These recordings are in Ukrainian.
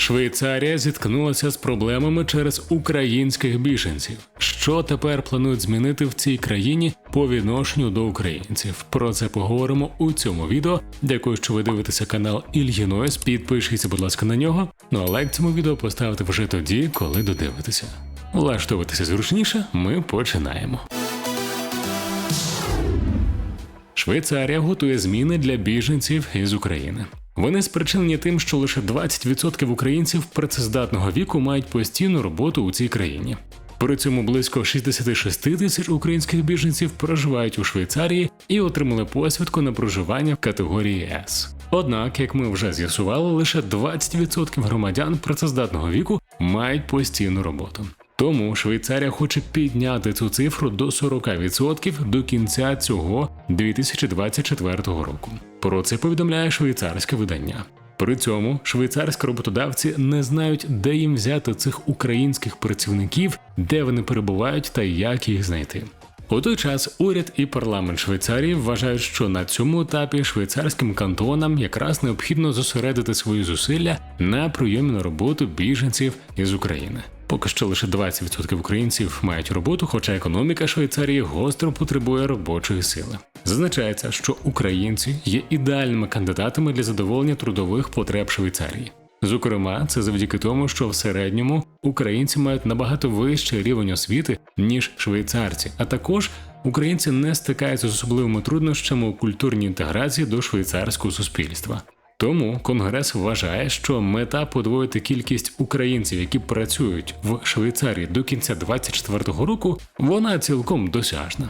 Швейцарія зіткнулася з проблемами через українських біженців. Що тепер планують змінити в цій країні по відношенню до українців? Про це поговоримо у цьому відео. Дякую, що ви дивитеся канал Ільгінойс. Підпишіться, будь ласка, на нього. Ну а лайк цьому відео поставити вже тоді, коли додивитеся. Влаштовуватися зручніше, ми починаємо. Швейцарія готує зміни для біженців із України. Вони спричинені тим, що лише 20% українців працездатного віку мають постійну роботу у цій країні. При цьому близько 66 тисяч українських біженців проживають у Швейцарії і отримали посвідку на проживання в категорії С. Однак, як ми вже з'ясували, лише 20% громадян працездатного віку мають постійну роботу. Тому Швейцарія хоче підняти цю цифру до 40% до кінця цього 2024 року. Про це повідомляє швейцарське видання. При цьому швейцарські роботодавці не знають, де їм взяти цих українських працівників, де вони перебувають та як їх знайти. У той час уряд і парламент Швейцарії вважають, що на цьому етапі швейцарським кантонам якраз необхідно зосередити свої зусилля на прийомі на роботу біженців із України. Поки що лише 20% українців мають роботу, хоча економіка Швейцарії гостро потребує робочої сили. Зазначається, що українці є ідеальними кандидатами для задоволення трудових потреб Швейцарії. Зокрема, це завдяки тому, що в середньому українці мають набагато вищий рівень освіти, ніж швейцарці, а також українці не стикаються з особливими труднощами у культурній інтеграції до швейцарського суспільства. Тому Конгрес вважає, що мета подвоїти кількість українців, які працюють в Швейцарії до кінця 2024 року, вона цілком досяжна.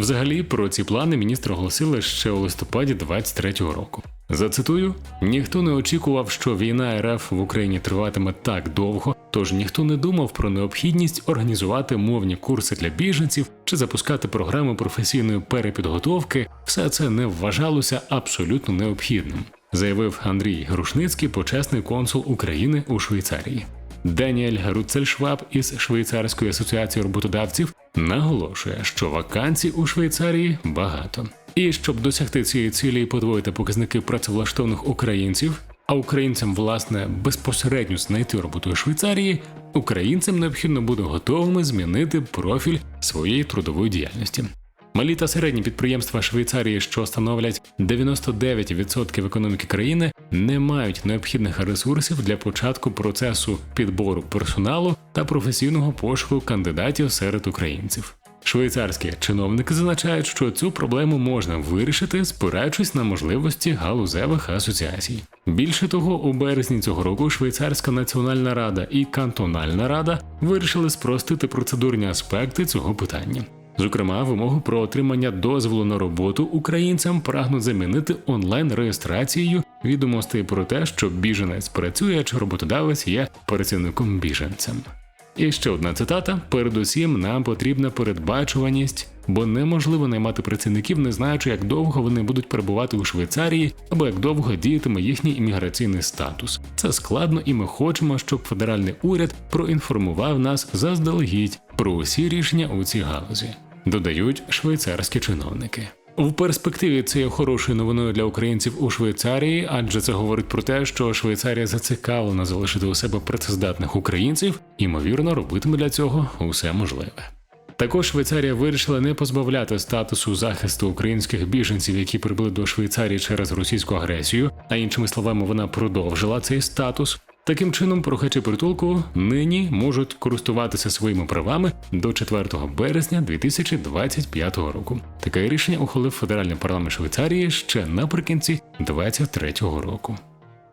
Взагалі, про ці плани міністр оголосили ще у листопаді 2023 року. Зацитую: ніхто не очікував, що війна РФ в Україні триватиме так довго, тож ніхто не думав про необхідність організувати мовні курси для біженців чи запускати програми професійної перепідготовки. Все це не вважалося абсолютно необхідним, заявив Андрій Грушницький, почесний консул України у Швейцарії. Даніель Руцельшваб із Швейцарської асоціації роботодавців наголошує, що вакансій у Швейцарії багато. І щоб досягти цієї цілі і подвоїти показники працевлаштованих українців, а українцям власне безпосередньо знайти роботу у Швейцарії, українцям необхідно буде готовими змінити профіль своєї трудової діяльності. Малі та середні підприємства Швейцарії, що становлять 99% економіки країни, не мають необхідних ресурсів для початку процесу підбору персоналу та професійного пошуку кандидатів серед українців. Швейцарські чиновники зазначають, що цю проблему можна вирішити, спираючись на можливості галузевих асоціацій. Більше того, у березні цього року Швейцарська національна рада і кантональна рада вирішили спростити процедурні аспекти цього питання. Зокрема, вимогу про отримання дозволу на роботу українцям прагнуть замінити онлайн реєстрацією відомостей про те, що біженець працює чи роботодавець є працівником біженцем. І ще одна цитата: передусім нам потрібна передбачуваність, бо неможливо наймати працівників, не знаючи, як довго вони будуть перебувати у Швейцарії або як довго діятиме їхній імміграційний статус. Це складно, і ми хочемо, щоб федеральний уряд проінформував нас заздалегідь про усі рішення у цій галузі. Додають швейцарські чиновники. В перспективі це є хорошою новиною для українців у Швейцарії, адже це говорить про те, що Швейцарія зацікавлена залишити у себе працездатних українців, ймовірно, робитиме для цього усе можливе. Також Швейцарія вирішила не позбавляти статусу захисту українських біженців, які прибули до Швейцарії через російську агресію, а іншими словами, вона продовжила цей статус. Таким чином, прохачі притулку нині можуть користуватися своїми правами до 4 березня 2025 року. Таке рішення ухвалив федеральний парламент Швейцарії ще наприкінці 2023 року.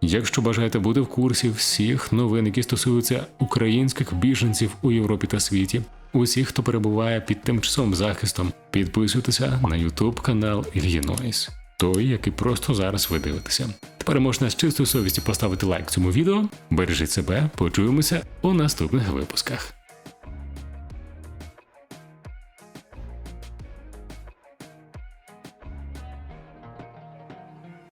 Якщо бажаєте бути в курсі всіх новин, які стосуються українських біженців у Європі та світі, усіх, хто перебуває під тимчасовим захистом, підписуйтеся на YouTube канал Ільїнойс, той, який просто зараз ви дивитеся. Тепер можна з чистою совістю поставити лайк цьому відео. Бережіть себе, почуємося у наступних випусках.